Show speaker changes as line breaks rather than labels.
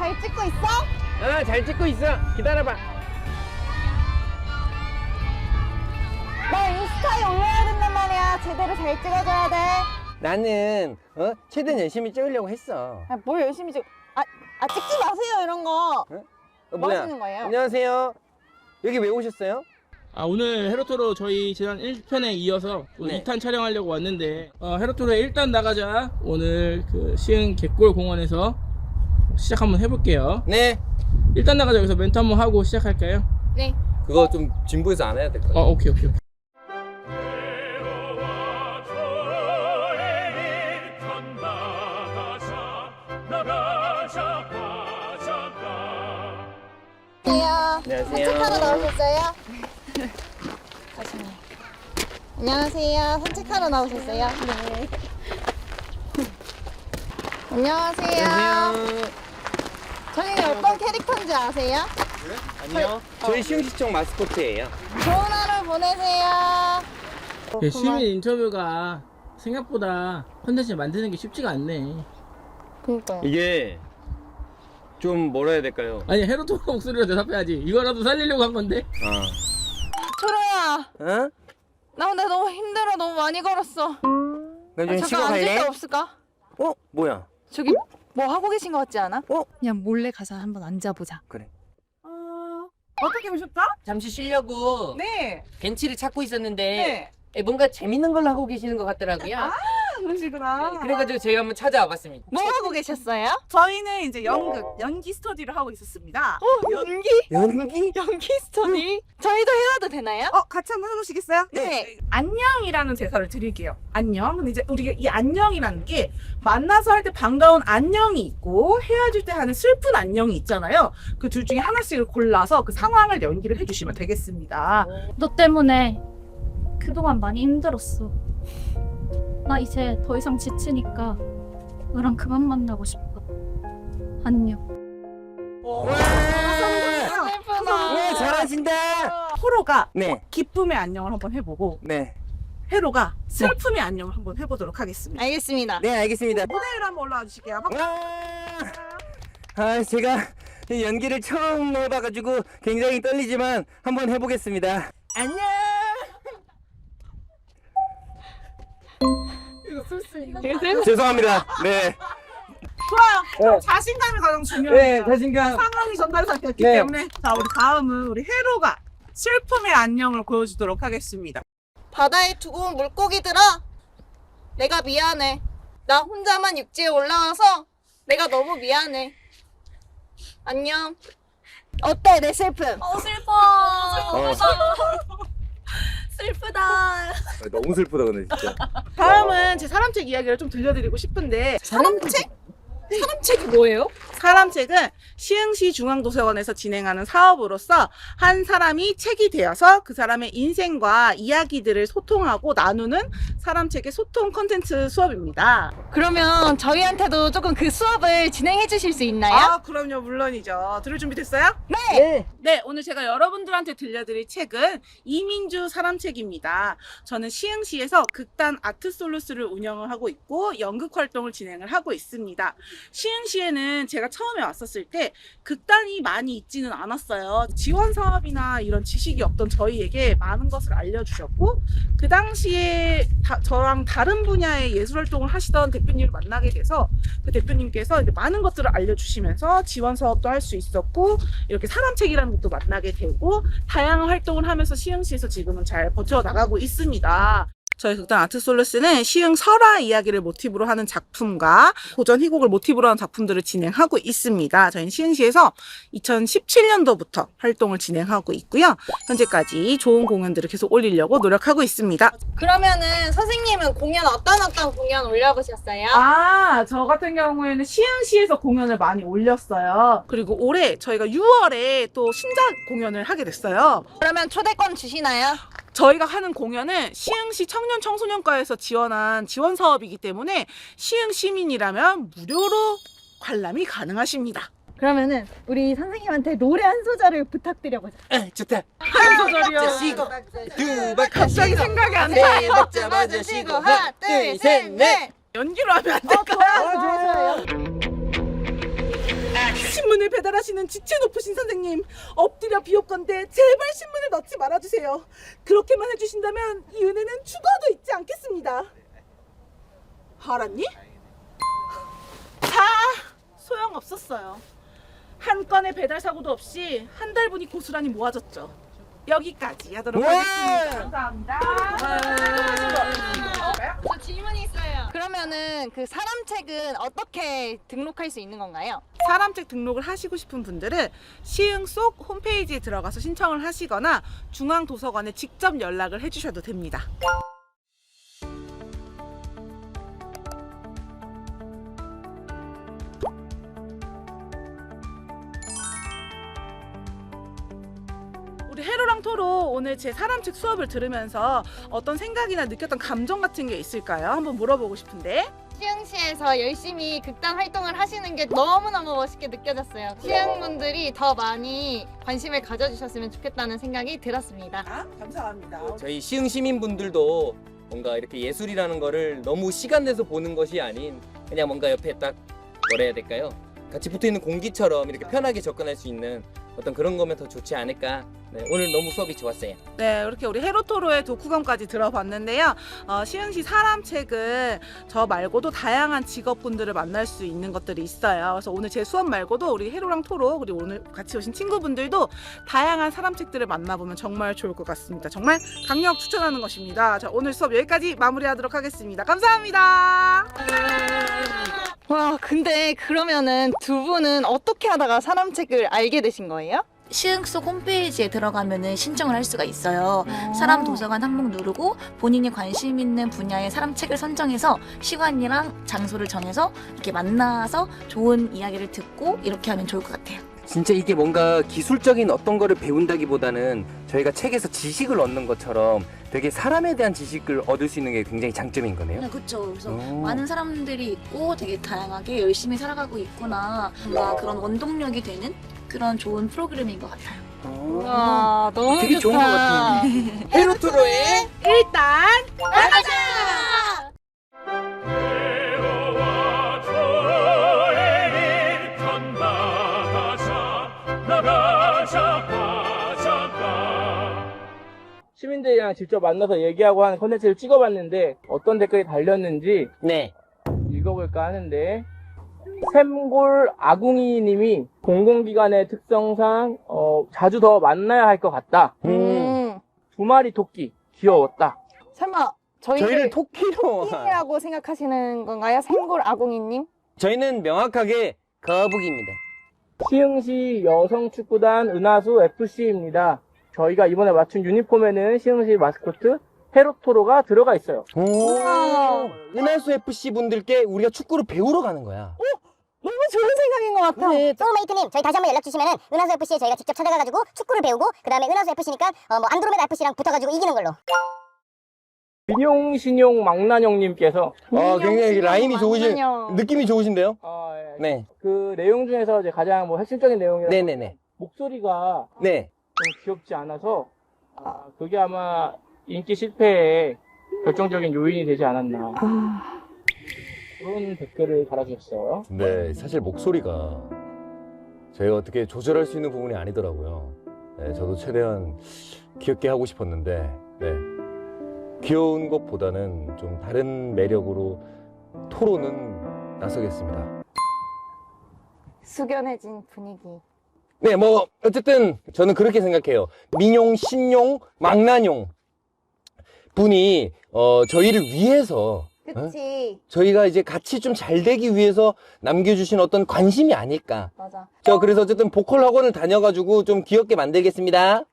잘 찍고 있어?
어, 잘 찍고 있어. 기다려봐.
나 인스타에 올려야 된단 말이야. 제대로 잘 찍어줘야 돼.
나는 어? 최대한 열심히 찍으려고 했어.
아, 뭘 열심히 찍? 아, 아 찍지 마세요 이런 거.
어,
뭐 하시는 거예요?
안녕하세요. 여기 왜 오셨어요?
아 오늘 헤로토로 저희 지난 1편에 이어서 오늘
네.
2탄 촬영하려고 왔는데 어, 헤로토로 일단 나가자 오늘 그 시흥 갯골 공원에서 시작 한번 해볼게요
네.
일단 나가자 여기서 멘트 한번 하고 시작할까요?
네.
그거 좀 진부해서 안 해야 될 것 같아.
어 오케이 오케이 오케이
안녕하세요.
안녕하세요.
산책하러 나오셨어요? 안녕하세요. 산책하러 나오셨어요? 네. 안녕하세요.
안녕하세요.
저희는 어떤 캐릭터인지 아세요?
아니요. 저희 시흥시청 마스코트예요.
좋은 하루 보내세요.
예, 시민 인터뷰가 생각보다 컨텐츠 만드는 게 쉽지가 않네
그니까요.
이게 좀 뭐라 해야 될까요?
아니 헤로토로 목소리로 대답해야지 이거라도 살리려고 한 건데
어.
초로야,
어?
나 근데 너무 힘들어. 너무 많이 걸었어.
그럼 좀 쉬고
잠깐 앉을
갈래?
데 없을까?
어? 뭐야?
저기 뭐 하고 계신 것 같지 않아?
그냥 몰래 가서 한번 앉아보자.
그래.
어떻게 오셨죠?
잠시 쉬려고
네.
벤치를 찾고 있었는데
네.
에, 뭔가 재밌는 걸 하고 계시는 것 같더라고요.
아, 그러시구나.
그래가지고 저희가 한번 찾아와 봤습니다.
뭐 하고 계셨어요?
저희는 이제 연극, 연기 스터디를 하고 있었습니다.
어, 연기?
연기?
연기 스터디? 저희도 해와도 되나요?
어, 같이 한번 해보시겠어요?
네.
안녕이라는 대사를 드릴게요. 안녕. 근데 이제 우리가 이 안녕이라는 게 만나서 할 때 반가운 안녕이 있고 헤어질 때 하는 슬픈 안녕이 있잖아요. 그 둘 중에 하나씩을 골라서 그 상황을 연기를 해주시면 되겠습니다.
너 때문에 그동안 많이 힘들었어. 나 이제 더 이상 지치니까 너랑 그만 만나고 싶어. 안녕.
네, 잘하신다.
호로가
네.
기쁨의 안녕을 한번 해보고
네.
헤로가 슬픔의 안녕을 한번 해보도록 하겠습니다.
알겠습니다.
네, 알겠습니다.
무대 위로 한번 올라와 주실게요.
와! 아, 제가 이 연기를 처음 해봐가지고 굉장히 떨리지만 한번 해보겠습니다. 안녕! 죄송합니다. 네.
좋아요.
네.
자신감이 가장
네,
중요해요.
자신감.
상황이 전달이 됐기
네.
때문에 자 우리 다음은 우리 헤로가 슬픔의 안녕을 보여주도록 하겠습니다.
바다에 두고 온 물고기들아, 내가 미안해. 나 혼자만 육지에 올라와서 내가 너무 미안해. 안녕. 어때 내 슬픔?
어 슬퍼.
어,
슬프다.
너무 슬프다, 근데 진짜.
다음은 제 사람책 이야기를 좀 들려드리고 싶은데
사람책?
사람 책이 뭐예요?
사람 책은 시흥시 중앙도서관에서 진행하는 사업으로서 한 사람이 책이 되어서 그 사람의 인생과 이야기들을 소통하고 나누는 사람 책의 소통 컨텐츠 수업입니다.
그러면 저희한테도 조금 그 수업을 진행해 주실 수 있나요?
아 그럼요 물론이죠. 들을 준비 됐어요?
네.
네, 오늘 제가 여러분들한테 들려드릴 책은 이민주 사람책입니다. 저는 시흥시에서 극단 아트솔루스를 운영을 하고 있고 연극 활동을 진행을 하고 있습니다. 시흥시에는 제가 처음에 왔었을 때 극단이 많이 있지는 않았어요. 지원 사업이나 이런 지식이 없던 저희에게 많은 것을 알려주셨고 그 당시에 다- 저랑 다른 분야의 예술 활동을 하시던 대표님을 만나게 돼서 그 대표님께서 많은 것들을 알려주시면서 지원 사업도 할 수 있었고 이렇게 사람책이라는 것도 만나게 되고 다양한 활동을 하면서 시흥시에서 지금은 잘 버텨 나가고 있습니다. 저희 극단 아트솔루스는 시흥 설화 이야기를 모티브로 하는 작품과 고전 희곡을 모티브로 하는 작품들을 진행하고 있습니다. 저희는 시흥시에서 2017년도부터 활동을 진행하고 있고요. 현재까지 좋은 공연들을 계속 올리려고 노력하고 있습니다.
그러면은 선생님은 공연 어떤 어떤 공연 올려보셨어요?
아, 저 같은 경우에는 시흥시에서 공연을 많이 올렸어요. 그리고 올해 저희가 6월에 또 신작 공연을 하게 됐어요.
그러면 초대권 주시나요?
저희가 하는 공연은 시흥시 청년 청소년과에서 지원한 지원 사업이기 때문에 시흥 시민이라면 무료로 관람이 가능하십니다.
그러면은 우리 선생님한테 노래 한 소절을 부탁드려보자.
에, 좋다.
한 소절이요.
쉬고, 두 박,
갑자기 생각이
안세
나요.
박자 먼저 쉬고 하나 둘셋 넷.
연기로 하면
안어
될까요?
좋아요.
신문을 배달하시는 지체 높으신 선생님 엎드려 비옵건데 제발 신문을 넣지 말아주세요. 그렇게만 해주신다면 이 은혜는 죽어도 잊지 않겠습니다. 알았니? 자 소용없었어요. 한 건의 배달 사고도 없이 한 달 분이 고스란히 모아졌죠. 여기까지 하도록
와!
하겠습니다. 감사합니다.
저 질문이 있어요. 그러면은 그 사람책은 어떻게 등록할 수 있는 건가요?
사람책 등록을 하시고 싶은 분들은 시흥 속 홈페이지에 들어가서 신청을 하시거나 중앙도서관에 직접 연락을 해주셔도 됩니다. 우리 해로랑 토로 오늘 제 사람책 수업을 들으면서 어떤 생각이나 느꼈던 감정 같은 게 있을까요? 한번 물어보고 싶은데.
시흥시에서 열심히 극단 활동을 하시는 게 너무너무 멋있게 느껴졌어요. 시흥분들이 더 많이 관심을 가져주셨으면 좋겠다는 생각이 들었습니다.
아, 감사합니다.
저희 시흥 시민분들도 뭔가 이렇게 예술이라는 거를 너무 시간 내서 보는 것이 아닌 그냥 뭔가 옆에 딱 뭐라 해야 될까요? 같이 붙어 있는 공기처럼 이렇게 편하게 접근할 수 있는 어떤 그런 거면 더 좋지 않을까. 네, 오늘 너무 수업이 좋았어요.
네, 이렇게 우리 헤로토로의 독후감까지 들어봤는데요. 어, 시흥시 사람책은 저 말고도 다양한 직업군들을 만날 수 있는 것들이 있어요. 그래서 오늘 제 수업 말고도 우리 헤로랑 토로 그리고 오늘 같이 오신 친구분들도 다양한 사람책들을 만나보면 정말 좋을 것 같습니다. 정말 강력 추천하는 것입니다. 자, 오늘 수업 여기까지 마무리하도록 하겠습니다. 감사합니다.
와, 근데 그러면은 두 분은 어떻게 하다가 사람책을 알게 되신 거예요?
시흥 속 홈페이지에 들어가면은 신청을 할 수가 있어요. 사람 도서관 항목 누르고 본인이 관심 있는 분야의 사람 책을 선정해서 시간이랑 장소를 정해서 이렇게 만나서 좋은 이야기를 듣고 이렇게 하면 좋을 것 같아요.
진짜 이게 뭔가 기술적인 어떤 거를 배운다기보다는 저희가 책에서 지식을 얻는 것처럼 되게 사람에 대한 지식을 얻을 수 있는 게 굉장히 장점인 거네요.
네, 그렇죠. 그래서
오.
많은 사람들이 있고 되게 다양하게 열심히 살아가고 있구나. 뭔가 그런 원동력이 되는 그런 좋은 프로그램인 것 같아요.
어.
와, 너무
되게
좋다.
좋은 것 같아요. 헤로트로의
일단
나가자 나가자 가자가
시민들이랑 직접 만나서 얘기하고 하는 컨텐츠를 찍어봤는데 어떤 댓글이 달렸는지
네.
읽어볼까 하는데 샘골 아궁이 님이 공공기관의 특성상 어, 자주 더 만나야 할 것 같다.
음.
음.
두 마리 토끼 귀여웠다.
설마 저희를
저희를 토끼로
킹이라고 생각하시는 건가요? 생골 아궁이님?
저희는 명확하게 거북입니다.
시흥시 여성축구단 은하수 FC입니다. 저희가 이번에 맞춘 유니폼에는 시흥시 마스코트 헤로토로가 들어가 있어요.
오. 은하수 FC 분들께 우리가 축구를 배우러 가는 거야.
너무 좋은 생각인 것 같아.
네, 소울메이트님 저희 다시 한번 연락 주시면은 은하수 FC에 저희가 직접 찾아가가지고 축구를 배우고 그 다음에 은하수 FC니까 어, 뭐 안드로메다 FC랑 붙어가지고 이기는 걸로.
민용신용 망나뇽님께서
아, 굉장히 라임이 좋으신. 느낌이 좋으신데요?
어, 예.
네.
그 내용 중에서 이제 가장 뭐 핵심적인 내용이라
네 네 네.
목소리가
네.
좀 귀엽지 않아서 아, 그게 아마 인기 실패에 결정적인 요인이 되지 않았나 그런 댓글을 달아주셨어요.
네, 사실 목소리가 저희가 어떻게 조절할 수 있는 부분이 아니더라고요. 네, 저도 최대한 귀엽게 하고 싶었는데, 네. 귀여운 것보다는 좀 다른 매력으로 토로는 나서겠습니다.
숙연해진 분위기.
네, 뭐, 어쨌든, 저는 그렇게 생각해요. 민용, 신용, 망나뇽. 분이, 어, 저희를 위해서,
그치.
저희가 이제 같이 좀 잘 되기 위해서 남겨주신 어떤 관심이 아닐까.
맞아.
저 그래서 어쨌든 보컬 학원을 다녀가지고 좀 귀엽게 만들겠습니다.